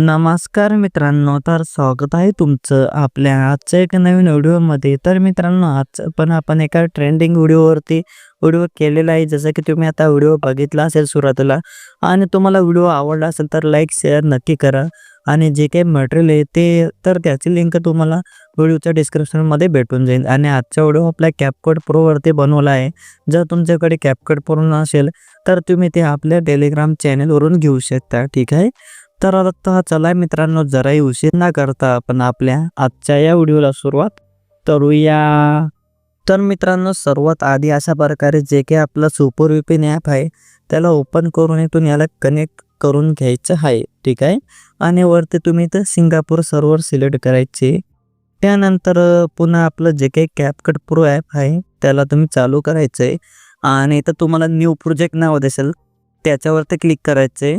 नमस्कार मित्रांनो तर स्वागत आहे तुमचं आपल्या आजच्या एका नवीन व्हिडिओमध्ये. तर मित्रांनो आज पण आपण एका ट्रेंडिंग व्हिडिओवरती व्हिडिओ केलेला आहे. जसं की तुम्ही आता व्हिडिओ बघितला असेल सुरुवातीला आणि तुम्हाला व्हिडिओ आवडला असेल तर लाईक शेअर नक्की करा. आणि जे काही मटेरियल आहे ते तर त्याची लिंक तुम्हाला व्हिडिओच्या डिस्क्रिप्शनमध्ये भेटून जाईल. आणि आजचा व्हिडिओ आपल्या कॅपकट प्रोवरती बनवला आहे. जर तुमच्याकडे कॅपकट प्रो नसेल तर तुम्ही ते आपल्या टेलिग्राम चॅनेलवरून घेऊ शकता. ठीक आहे? तर आता चला मित्रांनो जराही उशीर न करता आपण आपल्या आजच्या या व्हिडिओला सुरुवात करूया. तर मित्रांनो सर्वात आधी अशा प्रकारे जे काही आपलं सुपर विपिन ॲप आहे त्याला ओपन करून इथून याला कनेक्ट करून घ्यायचं आहे ठीक आहे? आणि वरती तुम्ही इथं सिंगापूर सर्व्हर सिलेक्ट करायचे. त्यानंतर पुन्हा आपलं जे काही कॅपकट प्रो ॲप आहे त्याला तुम्ही चालू करायचं आहे आणि इथं तुम्हाला न्यू प्रोजेक्ट नाव दिसेल त्याच्यावरती क्लिक करायचं आहे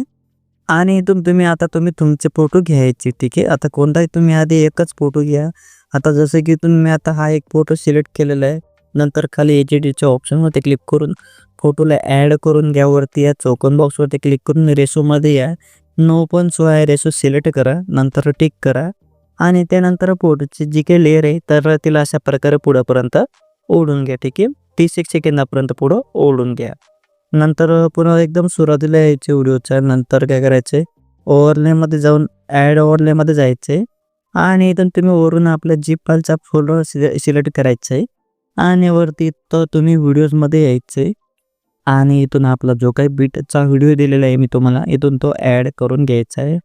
आणि इथून तुम्ही आता तुम्ही तुमचे फोटो घ्यायचे ठीक आहे? आता कोणताही तुम्ही आधी एकच फोटो घ्या. आता जसं की तुम्ही आता हा एक फोटो सिलेक्ट केलेला आहे. नंतर खाली एच डीच्या ऑप्शनवरती क्लिक करून फोटोला ॲड करून घ्या. वरती या चौकन बॉक्सवरती क्लिक करून रेसोमध्ये या. नो पण सो आहे रेसो सिलेक्ट करा. नंतर टिक करा. आणि त्यानंतर फोटोची जी काही लेअर आहे तर तिला अशा प्रकारे पुढंपर्यंत ओढून घ्या ठीक आहे? तीस एक सेकंदापर्यंत पुढं ओढून घ्या. नंतर पुन्हा एकदम सुरुवातीला यायचे व्हिडिओच्या नंतर काय करायचे? ओव्हरलेमध्ये जाऊन ॲड ओव्हरलेमध्ये जायचे. आणि इथून तुम्ही वरून आपल्या जी फाईलचा सिलेक्ट करायचं. आहे आणि वरती तर तुम्ही व्हिडिओजमध्ये यायचे. आणि इथून आपला जो काही बीटचा व्हिडिओ दिलेला आहे मी तुम्हाला इथून तो ॲड करून घ्यायचा आहे.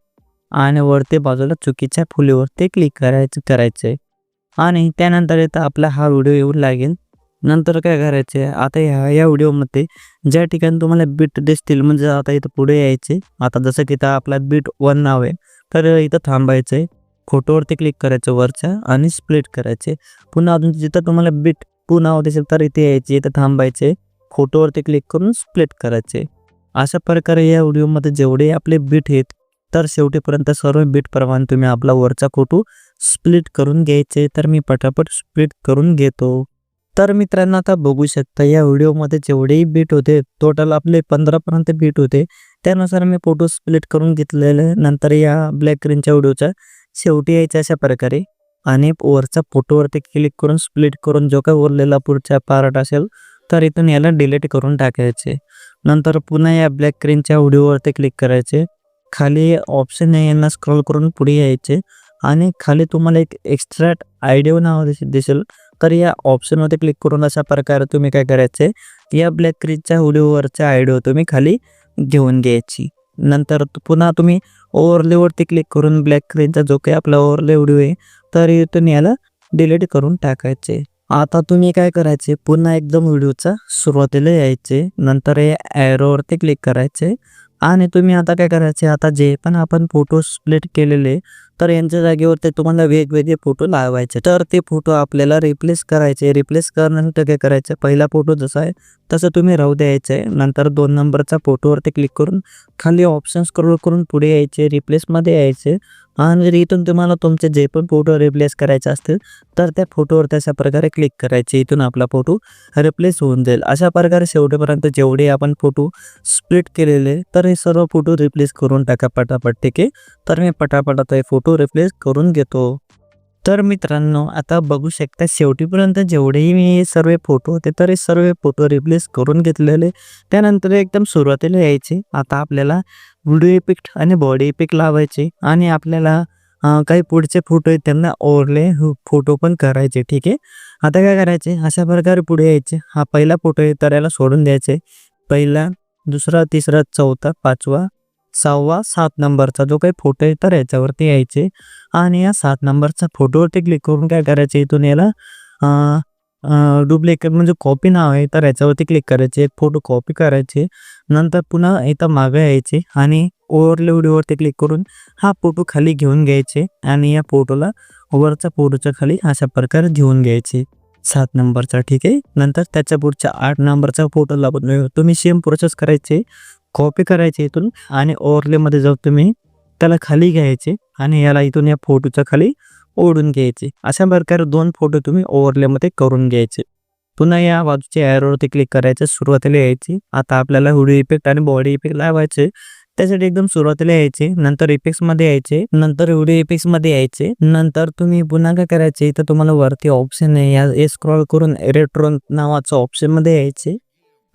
आणि वरती बाजूला चुकीच्या फुलीवरती क्लिक करायचं करायचं. आहे आणि त्यानंतर इथं आपला हा व्हिडिओ येऊन लागेल. नंतर काय करायचे? आता ह्या या व्हिडिओमध्ये ज्या ठिकाणी तुम्हाला बीट दिसतील म्हणजे आता इथं पुढे यायचे. आता जसं की इथं आपला बीट वन नाव आहे. तर इथं थांबायचं आहे फोटोवरती क्लिक करायचं वरच्या आणि स्प्लिट करायचे. पुन्हा अजून जिथं तुम्हाला बीट टू नाव दिसेल तर इथे यायचे. इथं थांबायचे. फोटोवरती क्लिक करून स्प्लिट करायचे. अशा प्रकारे या व्हिडिओमध्ये जेवढे आपले बीट आहेत तर शेवटीपर्यंत सर्व बीटप्रमाणे तुम्ही आपला वरचा फोटो स्प्लिट करून घ्यायचे. तर मी पटापट स्प्लिट करून घेतो. तर मित्रांनो आता बघू शकता या व्हिडिओमध्ये जेवढेही बीट होते टोटल आपले पंधरापर्यंत बीट होते. त्यानुसार मी फोटो स्प्लिट करून घेतलेले नंतर या ब्लॅक ग्रीनच्या व्हिडिओच्या शेवटी यायच्या अशा प्रकारे. आणि वरच्या फोटोवरती क्लिक करून स्प्लिट करून जो काय उरलेला पुढचा पार्ट असेल तर इथून याला डिलीट करून टाकायचे. नंतर पुन्हा या ब्लॅक ग्रीनच्या व्हिडिओवरती क्लिक करायचे. खाली ऑप्शन आहे यांना स्क्रोल करून पुढे यायचे. आणि खाली तुम्हाला एक एक्स्ट्रॅक्ट आयडिओ नाव दिसेल. तर या ऑप्शनवरती क्लिक करून अशा प्रकारे तुम्ही काय करायचे या ब्लॅक क्रीजच्या व्हिडिओवरच्या आयडिओ तुम्ही खाली घेऊन घ्यायची. नंतर पुन्हा तुम्ही ओव्हरलेवरती क्लिक करून ब्लॅक क्रीजचा जो काही आपला ओव्हरले व्हिडिओ आहे तर इथून याला डिलीट करून टाकायचे. आता तुम्ही काय करायचे पुन्हा एकदम व्हिडिओचा सुरुवातीला यायचे नंतर या ॲरोवरती क्लिक करायचे. आणि तुम्ही आता काय करायचे आता जे पण आपण फोटो स्प्लिट केलेले तर यांच्या जागेवर ते तुम्हाला वेगवेगळे फोटो लावायचे. तर ते फोटो आपल्याला रिप्लेस करायचे. रिप्लेस करण्यासाठी काय करायचं? पहिला फोटो जसा आहे तसं तुम्ही राहू द्यायचं. आहे नंतर दोन नंबरचा फोटोवरती क्लिक करून खाली ऑप्शन स्क्रोल करून पुढे यायचे. रिप्लेसमध्ये यायचे. आणि इथून तुम्हाला तुमचे जे पण फोटो रिप्लेस करायचे असतील तर त्या फोटोवर तशा प्रकारे क्लिक करायचे. इथून आपला फोटो रिप्लेस होऊन जाईल. अशा प्रकारे शेवटेपर्यंत जेवढे आपण फोटो स्प्लिट केलेले तर हे सर्व फोटो रिप्लेस करून टाका पटापट ठीक आहे? तर मी पटापट आता हे फोटो रिप्लेस करून घेतो. तर मित्रांनो आता बघू शकता शेवटीपर्यंत जेवढेही मी सर्व फोटो होते तर हे सर्व फोटो रिप्लेस करून घेतलेले. त्यानंतर एकदम सुरुवातीला यायचे. आता आपल्याला व्हिडिओ इफेक्ट आणि बॉडी इफेक्ट लावायचे आणि आपल्याला काही पुढचे फोटो आहेत त्यांना ओरले फोटो पण करायचे ठीक आहे? आता काय करायचे? अशा प्रकारे पुढे यायचे. हा पहिला फोटो आहे तर याला सोडून द्यायचे. पहिला दुसरा तिसरा चौथा पाचवा सहावा सात नंबरचा जो काही फोटो आहे तर याच्यावरती यायचे. आणि या सात नंबरचा फोटोवरती क्लिक करून काय करायचे? इथून याला डुप्लिकेट म्हणजे कॉपी नाव आहे तर याच्यावरती क्लिक करायचे एक फोटो कॉपी करायचे नंतर पुन्हा इथं मागे यायचे आणि ओव्हरलोडवरती क्लिक करून हा फोटो खाली घेऊन घ्यायचे आणि या फोटोला वरच्या फोटोच्या खाली अशा प्रकारे घेऊन घ्यायचे. सात नंबरचा ठीक आहे. नंतर त्याच्या पुढच्या आठ नंबरचा फोटो लागून तुम्ही सेम प्रोसेस करायचे कॉपी करायचे इथून आणि ओव्हरलेमध्ये जाऊ तुम्ही त्याला खाली घ्यायचे आणि याला इथून या फोटोच्या खाली ओढून घ्यायचे. अशा प्रकारे दोन फोटो तुम्ही ओव्हरलेमध्ये करून घ्यायचे. पुन्हा या बाजूच्या एअरवरती क्लिक करायचं सुरुवातीला यायची. आता आपल्याला हुडी इफेक्ट आणि बॉडी इफेक्ट लावायचे. त्यासाठी एकदम सुरुवातीला यायचे नंतर इफेक्ट्समध्ये यायचे नंतर व्हिडिओ इफेक्ट्समध्ये यायचे नंतर तुम्ही पुन्हा काय करायचे तर तुम्हाला वरती ऑप्शन आहे. या स्क्रॉल करून रेट्रो नावाचं ऑप्शनमध्ये यायचे.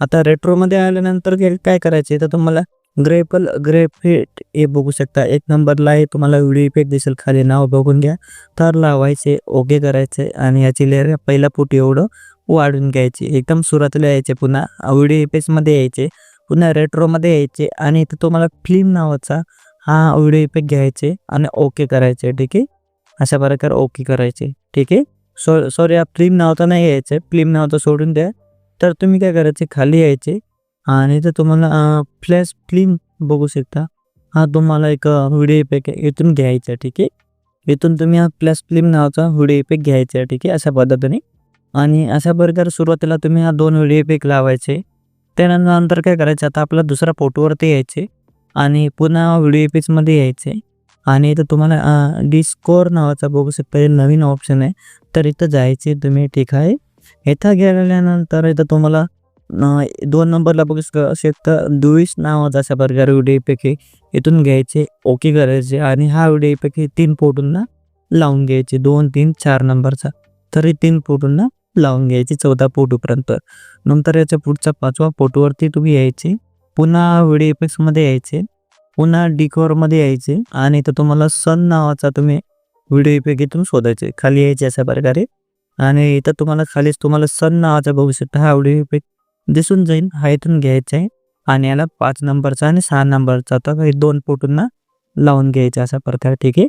आता रेट्रोमध्ये आल्यानंतर काय करायचे तर तुम्हाला ग्रेपल ग्रेफेट हे बघू शकता. एक नंबरला आहे तुम्हाला व्हिडिओ इफेक्ट दिसेल. खाली नाव बघून घ्या. तर लावायचे ओके करायचे आणि याची लेअर पहिला फूट एवढं वाढून घ्यायची. एकदम सुरुवातीला यायचे पुन्हा. व्हिडिओ इफेक्ट्समध्ये यायचे पुन्हा रेट्रोमध्ये यायचे आणि इथं तुम्हाला फिल्म नावाचा हा व्हिडिओ इफेक्ट घ्यायचे आणि ओके करायचे ठीक आहे? अशा प्रकारे ओके करायचे ठीक आहे? सॉ सॉरी हा फिल्म नावाचा नाही यायचं. फिल्म नावाचा सोडून द्या. तर तुम्ही काय करायचे? खाली यायचे. आणि इथं तुम्हाला फ्लॅश फिल्म बघू शकता. हा तुम्हाला एक व्हिडिओ इफेक्ट इथून घ्यायचा ठीक आहे? इथून तुम्ही हा फ्लॅश फिल्म नावाचा व्हिडिओ इफेक्ट घ्यायचा ठीक आहे? अशा पद्धतीने. आणि अशा प्रकारे सुरुवातीला तुम्ही हा दोन व्हिडिओ इफेक्ट लावायचे. त्यानंतर काय करायचं आता आपला दुसरा फोटोवरती यायचे. आणि पुन्हा व्हिडिओ इफेक्ट्समध्ये यायचे. आणि इथं तुम्हाला डिस्कोर नावाचा बघू शकता. नवीन ऑप्शन आहे. तर इथं जायचे तुम्ही ठीक आहे? इथं गेल्यानंतर इथं तुम्हाला दोन नंबरला बघू शक- तर दुईस नावाचा अशा प्रकारे व्हिडिओ इफेक्ट इथून घ्यायचे ओके करायचे आणि हा व्हिडिओ इफेक्ट हे तीन फोटोंना लावून घ्यायचे दोन तीन चार नंबरचा. तर हे तीन फोटोंना लावून घ्यायचे चौदा फोटोपर्यंत नंतर याच्या पुढचा पाचवा फोटोवरती तुम्ही यायचे पुन्हा व्हिडिओ इफेक्ट्समध्ये यायचे पुन्हा डिकोरमध्ये यायचे आणि इथं तुम्हाला सन नावाचा तुम्ही व्हिडिओ इफेक्ट इथून शोधायचे खाली यायचे अशा प्रकारे. आणि इथं तुम्हाला खालीच तुम्हाला सन नावाचा बघू शकता हा व्हिडिओ इफेक्ट दिसून जाईल हा इथून घ्यायचा आहे. आणि याला पाच नंबरचा आणि सहा नंबरचा तर हे दोन पोटूंना लावून घ्यायचा अशा प्रकारे ठीक आहे.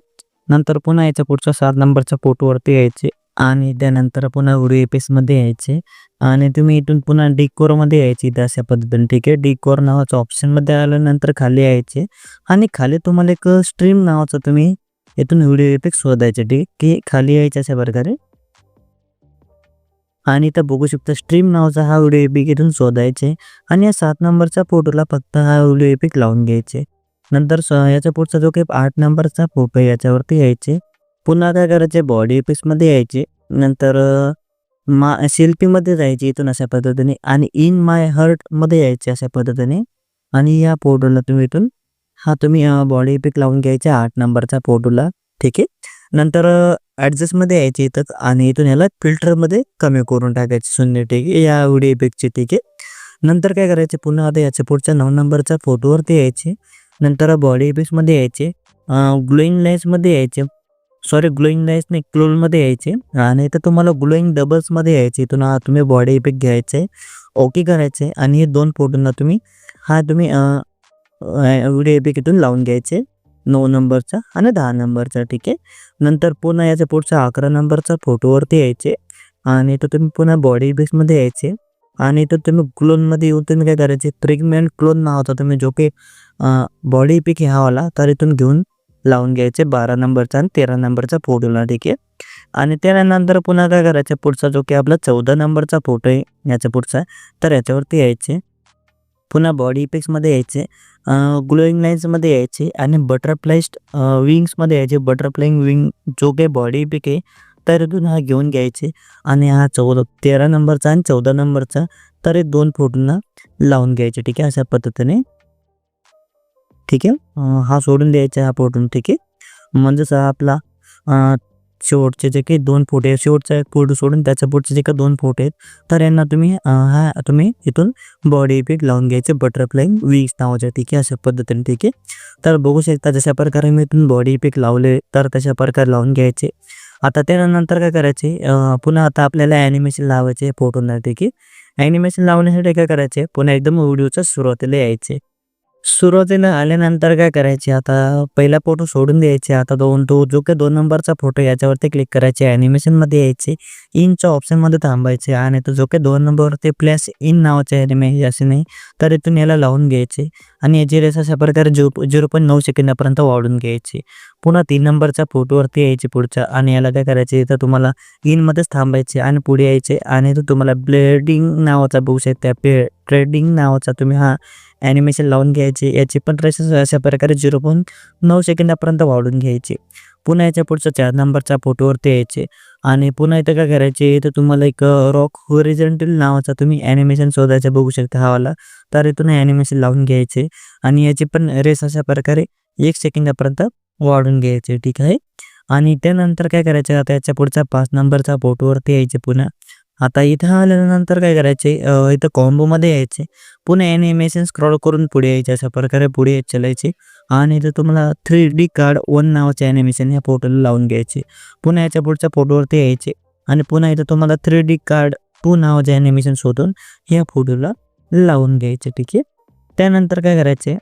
नंतर पुन्हा याच्या पुढच्या सात नंबरच्या पोटवरती यायचे आणि त्यानंतर पुन्हा उडी इफेक्ट्समध्ये यायचे. आणि तुम्ही इथून पुन्हा डिकोरमध्ये यायचे इथं अशा पद्धतीने ठीक आहे. डिकोर नावाचं ऑप्शनमध्ये आल्यानंतर खाली यायचे. आणि खाली तुम्हाला एक स्ट्रीम नावाचं तुम्ही इथून व्हिडिओ इफेक्ट शोधायचे ठीक की खाली यायचे अशा प्रकारे. आणि इथं बघू शकता स्ट्रीम नावाचा हा व्हिडिओ एपिक इथून शोधायचे. आणि या सात नंबरच्या फोटोला फक्त हा व्हिडिओ एपिक लावून घ्यायचे. नंतर स याच्या पुढचा जो काही आठ नंबरचा फोटो आहे याच्यावरती यायचे. पुन्हा काय करायचे? बॉडी एपिक्समध्ये यायचे. नंतर मा सेल्फीमध्ये जायचे इथून अशा पद्धतीने. आणि इन माय हर्टमध्ये यायचे अशा पद्धतीने. आणि या फोटोला तुम्ही इथून हा तुम्ही बॉडी एपिक लावून घ्यायचे आठ नंबरच्या फोटोला ठीक आहे? नंतर ॲडजस्टमध्ये यायचे इथं आणि इथून याला फिल्टरमध्ये कमी करून टाकायचे शून्य ठीक आहे. या व्हिडिओ इफेक्टचे ठीक आहे. नंतर काय करायचे पुन्हा आता याच्या पुढच्या नऊ नंबरच्या फोटोवरती यायचे. नंतर बॉडी इफेक्टमध्ये यायचे. ग्लोईंग लाईन्समध्ये यायचे. सॉरी ग्लोईंग लाईन्स नाही क्लोनमध्ये यायचे. आणि इथं तुम्हाला ग्लोईंग डबल्समध्ये यायचे. इथून हा तुम्ही बॉडी इफेक्ट घ्यायचे. ओके करायचे. आणि हे दोन फोटोंना तुम्ही हा तुम्ही व्हिडिओ इफेक्ट इथून लावून घ्यायचे. नऊ नंबरचा आणि दहा नंबरचा ठीक आहे? नंतर पुन्हा याच्या पुढच्या अकरा नंबरचा फोटोवरती यायचे आणि तर तुम्ही पुन्हा बॉडी बेसमध्ये यायचे आणि तर तुम्ही क्लोनमध्ये येऊन तुम्ही काय करायचे? प्रेग्नेंट क्लोन नावाचा तुम्ही जो काही बॉडी पिक हा वाला तर इथून घेऊन लावून घ्यायचे बारा नंबरचा आणि तेरा नंबरचा फोटोला ठीक आहे? आणि त्यानंतर पुन्हा काय करायचं? पुढचा जो की आपला चौदा नंबरचा फोटो आहे याच्या पुढचा तर याच्यावरती यायचे. पुन्हा बॉडी इफेक्ट्समध्ये यायचे ग्लोईंग लाईन्समध्ये यायचे आणि बटरफ्लाईस्ट विंग्समध्ये यायचे. बटरफ्लाईंग विंग जो काही बॉडी इफेक्ट आहे तर इथून हा घेऊन घ्यायचे आणि हा चौदा तेरा नंबरचा आणि चौदा नंबरचा तर हे दोन फोटोंना लावून घ्यायचे ठीक आहे? अशा पद्धतीने. ठीक आहे? हा सोडून द्यायचा हा फोटो ठीक आहे? म्हणजेच आपला शेवटचे जे काही दोन फोटो आहेत शेवटचा एक फोटो सोडून त्याच्या पुढचे जे काही दोन फोटो आहेत तर यांना तुम्ही हा तुम्ही इथून बॉडी इफेक्ट लावून घ्यायचे बटरफ्लाय विंग्स नावाच्या ठीक आहे अशा पद्धतीने ठीक आहे. तर बघू शकता जशा प्रकारे मी इथून बॉडी इफेक्ट लावले तर तशा प्रकारे लावून घ्यायचे. आता त्यानंतर काय करायचे पुन्हा आता आपल्याला ॲनिमेशन लावायचे फोटोंना ठीक आहे. ॲनिमेशन लावण्यासाठी काय करायचे पुन्हा एकदम व्हिडिओच्या सुरुवातीला यायचे. सुरुवातीला आल्यानंतर काय करायचे? आता पहिला फोटो सोडून द्यायचे. आता दोन तो जो काही दोन नंबरचा फोटो याच्यावरती क्लिक करायचे. ॲनिमेशनमध्ये यायचे. इनच्या ऑप्शनमध्ये थांबायचे. आणि तो जो काही दोन नंबरवरती प्लस इन नावाचे ॲनिमे असे नाही तर इथून याला लावून घ्यायचे. आणि याची रेस अशा प्रकारे झिरो झिरो पॉईंट नऊ सेकंदापर्यंत वाढून घ्यायची. पुन्हा तीन नंबरच्या फोटोवरती यायचे पुढच्या आणि याला काय करायचे? इथं तुम्हाला इनमध्येच थांबायचे आणि पुढे यायचे आणि तो तुम्हाला ब्लेडिंग नावाचा बघू शकता. पे ट्रेडिंग नावाचा तुम्ही हा ॲनिमेशन लावून घ्यायचे. याची पण रेसेस अशा प्रकारे झिरो पॉईंट नऊ सेकंदापर्यंत वाढून घ्यायचे. पुन्हा याच्या पुढच्या चार नंबरच्या फोटोवरती यायचे. आणि पुन्हा इथं काय करायचे? इथं तुम्हाला एक रॉक होरिजेंटल नावाचा तुम्ही ॲनिमेशन शोधायचं बघू शकता हा वाला. तर इथून ॲनिमेशन लावून घ्यायचे. आणि याची पण रेस अशा प्रकारे एक सेकंदापर्यंत वाढून घ्यायचे ठीक आहे? आणि त्यानंतर काय करायचं? आता याच्या पुढच्या पाच नंबरच्या फोटोवरती यायचे पुन्हा. आता इथं आल्यानंतर काय करायचे? इथं कॉम्बोमध्ये यायचे. पुन्हा ॲनिमेशन स्क्रॉल करून पुढे यायचे अशा प्रकारे पुढे चलायचे. आणि इथं तुम्हाला थ्री डी कार्ड वन नावाचे ॲनिमेशन या फोटोला लावून घ्यायचे. पुन्हा याच्या पुढच्या फोटोवरती यायचे. आणि पुन्हा इथं तुम्हाला थ्री डी कार्ड टू नावाचे ॲनिमेशन शोधून या फोटोला लावून घ्यायचे ठीक आहे? त्यानंतर काय करायचे?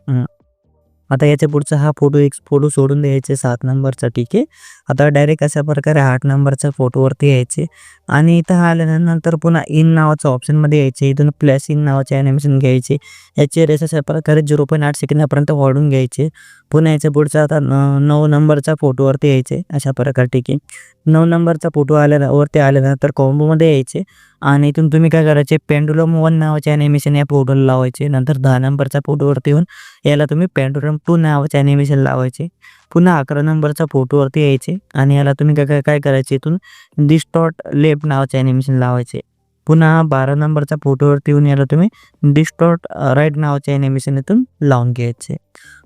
आता याच्या पुढचा हा फोटो एक फोटो सोडून द्यायचे सात नंबरचा ठीक आहे? आता डायरेक्ट अशा प्रकारे आठ नंबरच्या फोटोवरती यायचे. आणि इथं आल्यानंतर पुन्हा इन नावाचं ऑप्शनमध्ये यायचे. इथून प्लस इन नावाचे ॲनिमेशन घ्यायचे. याचे रेस अशा प्रकारे झिरो पॉईंट आठ सेकंदापर्यंत वाढून घ्यायचे. पुन्हा यायचं पुढचा आता नऊ नंबरचा फोटोवरती यायचे अशा प्रकारे ठीक आहे नऊ नंबरचा फोटो आल्यावरती आल्यानंतर कॉम्बोमध्ये यायचे. आणि इथून तुम्ही काय करायचे पेंडुलम वन नावाचे ॲनिमेशन या फोटोला लावायचे. नंतर दहा नंबरच्या फोटोवरती येऊन याला तुम्ही पेंडुलम टू नावाचे ॲनिमेशन लावायचे. पुन्हा अकरा नंबरच्या फोटोवरती यायचे. आणि याला तुम्ही काय काय करायचे इथून डिस्टॉट लेफ्ट नावाचे ॲनिमेशन लावायचे. पुन्हा बारा नंबरच्या फोटोवरती येऊन याला तुम्ही डिस्टॉट राईट नावाच्या ॲनिमेशन इथून लावून घ्यायचे.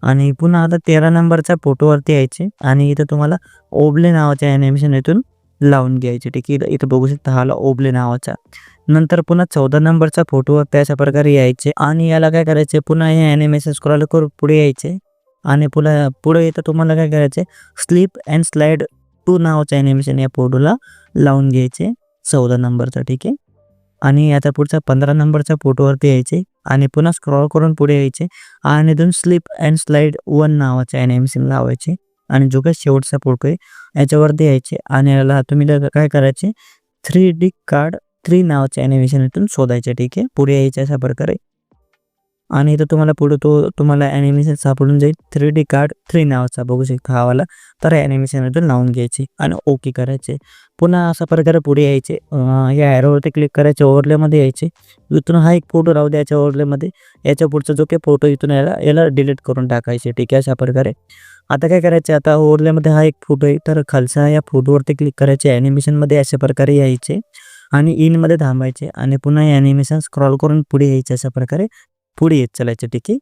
आणि पुन्हा आता तेरा नंबरच्या फोटोवरती यायचे आणि इथं तुम्हाला ओबले नावाच्या ॲनिमेशन इथून लावून घ्यायचे. ठीक आहे इथं- इथं बघू शकता हाला ओबले नावाचा. नंतर पुन्हा चौदा नंबरचा फोटोवर अशा प्रकारे यायचे आणि याला काय करायचे पुन्हा हे ॲनिमेशन स्क्रॉल करून पुढे यायचे. आणि पुन्हा पुढे येतं तुम्हाला काय करायचे स्लीप अँड स्लाइड टू नावाचं ॲनिमेशन या फोटोला लावून घ्यायचे चौदा नंबरचा. ठीक आहे आणि आता पुढच्या पंधरा नंबरच्या फोटोवरती यायचे आणि पुन्हा स्क्रॉल करून पुढे यायचे आणि इथून स्लिप अँड स्लाइड वन नावाचे ॲनिमेशन लावायचे आणि जो काही शेवटचा फोटो आहे याच्यावरती यायचे आणि याला तुम्ही काय- करायचे थ्री डी कार्ड थ्री नावाच्या ॲनिमेशन इथून शोधायचे. ठीक आहे? पुढे यायचे अशा प्रकारे. आणि इथं तुम्हाला पुढे तो तुम्हाला ॲनिमेशन सापडून जाईल. थ्री डी कार्ड थ्री नावाचा बघू शकता हावाला तर ॲनिमेशन इथून लावून घ्यायचे आणि ओके करायचे. पुन्हा अशा प्रकारे पुढे यायचे. या ॲरोवरती क्लिक करायचे ओव्हरलेमध्ये यायचे. इथून हा एक फोटो राहू द्यायच्या ओव्हरलेमध्ये याच्या पुढचा जो काही फोटो इथून याला याला डिलीट करून टाकायचे. ठीक आहे अशा प्रकारे. आता काय करायचे? आता ओव्हरलेमध्ये हा एक फोटो आहे. तर खालसा या फोटोवरती क्लिक करायचे. ॲनिमेशनमध्ये अशा प्रकारे यायचे. आणि इनमध्ये थांबायचे. आणि पुन्हा ॲनिमेशन स्क्रॉल करून पुढे यायचे अशा प्रकारे. पुढे येत चालायचं ठीक आहे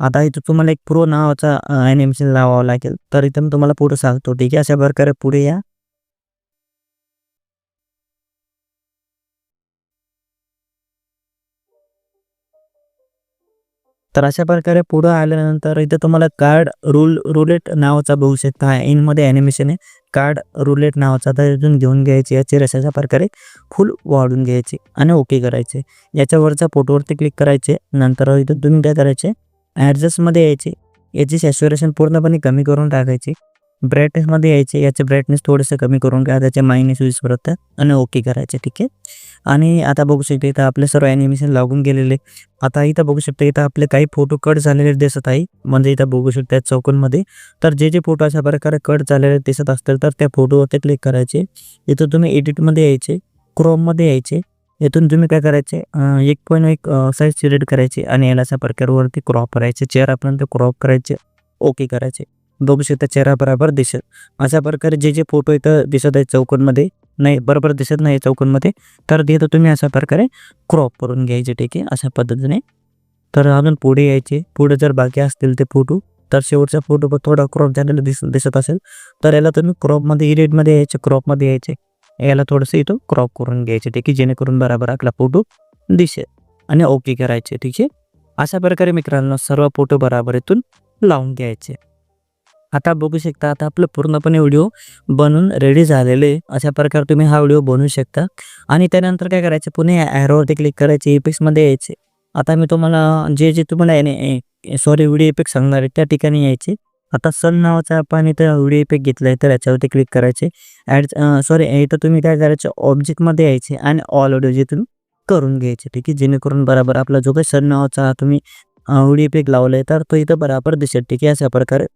आता इथं तुम्हाला एक प्रो नावाचा ॲनिमेशन लावावं लागेल. तर इथं मी तुम्हाला पुढं सांगतो ठीक आहे अशा प्रकारे पुढे या. तर अशा प्रकारे पुढं आल्यानंतर इथं तुम्हाला कार्ड रूल रुलेट नावाचा बघू शकता. हा इनमध्ये ॲनिमेशन आहे. कार्ड रुलेट नावाचा. तर इथून घेऊन घ्यायची. याचे रशाच्या प्रकारे फुल वाढून घ्यायची आणि ओके करायचे. याच्यावरच्या फोटोवरती क्लिक करायचे. नंतर इथं तुम्ही काय करायचे ॲडजस्टमध्ये यायचे. याची सॅच्युरेशन पूर्णपणे कमी करून टाकायची. ब्राईटनेसमध्ये यायचे. याचे ब्राईटनेस थोडंसं कमी करून घ्या त्याचे मायनस वीसपर्यंत परत आणि ओके करायचे. ठीक आहे? आणि आता बघू शकता इथं आपले सर्व ॲनिमेशन लागून गेलेले. आता इथं बघू शकता इथं आपले काही फोटो कट झालेले दिसत आहे. म्हणजे इथं बघू शकता चौकोनमध्ये. तर जे जे फोटो अशा प्रकारे कट झालेले दिसत असतील तर त्या फोटोवरती क्लिक करायचे. इथं तुम्ही एडिटमध्ये यायचे क्रोममध्ये यायचे. इथून तुम्ही काय करायचे एक पॉईंट एक साईज सिलेक्ट करायची आणि याला अशा प्रकारवरती क्रॉप करायचे. चेहरापर्यंत क्रॉप करायचे ओके करायचे. बघू शकता चेहरा बराबर दिसत अशा प्रकारे जे जे फोटो इथं दिसत आहे चौकोनमध्ये नाही बरोबर दिसत नाही चौकोनमध्ये. तर तिथं तुम्ही अशा प्रकारे क्रॉप करून घ्यायचे ठीक आहे? अशा पद्धतीने. तर अजून पुढे यायचे. पुढे जर बाकी असतील ते फोटो तर शेवटच्या फोटो थोडा क्रॉप झालेला दिस दिसत असेल. तर याला तुम्ही क्रॉपमध्ये इडिटमध्ये यायचे क्रॉपमध्ये यायचे. याला थोडंसं इथं क्रॉप करून घ्यायचे ठीक आहे? जेणेकरून बरोबर आपला फोटो दिसेल आणि ओके करायचे ठीक आहे? अशा प्रकारे मित्रांनो सर्व फोटो बराबर इथून लावून घ्यायचे. आता बघू शकता आता आपलं पूर्णपणे व्हिडिओ बनवून रेडी झालेले आहे. अशा प्रकारे तुम्ही हा व्हिडिओ बनवू शकता. आणि त्यानंतर काय करायचं पुणे ॲरोवरती क्लिक करायचे इपिक्समध्ये यायचे. आता मी तुम्हाला जे जे तुम्हाला सॉरी व्हिडिओ इफेक्ट सांगणार आहे त्या ठिकाणी यायचे. आता सन नावाचा आपण इथं व्हिडिओ इफेक्ट घेतला आहे तर याच्यावरती क्लिक करायचे. ॲड सॉरी इथं तुम्ही काय करायचं ऑब्जेक्टमध्ये यायचे आणि ऑल ऑडिओ जिथून करून घ्यायचे ठीक आहे? जेणेकरून बरोबर आपला जो काही सन नावाचा तुम्ही व्हिडिओ इफेक्ट लावला आहे तर तो इथं बरोबर दिसेल ठीक आहे? अशा प्रकारे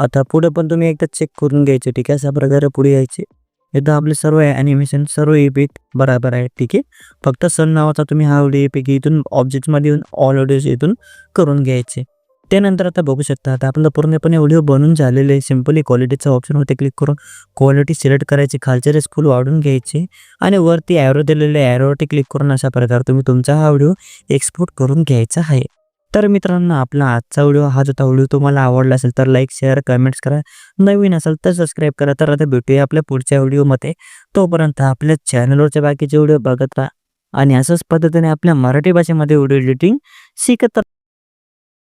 आता पुढे पण तुम्ही एकदा चेक करून घ्यायचे ठीक आहे? अशा प्रकारे पुढे यायचे. इथं आपले सर्व ॲनिमेशन सर्व इफेक्ट बरोबर आहे ठीक आहे? फक्त सन नावाचा तुम्ही हा व्हिडिओ इपिक इथून ऑब्जेक्टमध्ये येऊन ऑल ऑडिओज इथून करून घ्यायचे. त्यानंतर आता बघू शकता आता आपलं पूर्णपणे व्हिडिओ बनून झालेले आहे. सिम्पली क्वालिटीचा होते क्लिक करून क्वालिटी सिलेक्ट करायची खालचे रेस फुल वाढून घ्यायची आणि वरती ॲरो दिलेले ॲरोवरती क्लिक करून अशा प्रकारे तुम्ही तुमचा हा व्हिडिओ एक्सपोर्ट करून घ्यायचा आहे. तर मित्रांनो आपला आजचा व्हिडिओ हा जो व्हिडिओ तुम्हाला आवडला असेल तर लाईक शेअर कमेंट्स करा. नवीन असेल तर सबस्क्राईब करा. तर आता भेटूया आपल्या पुढच्या व्हिडिओमध्ये तोपर्यंत आपल्या चॅनलवरचे बाकीचे व्हिडिओ बघत राहा. आणि असंच पद्धतीने आपल्या मराठी भाषेमध्ये व्हिडिओ एडिटिंग शिकत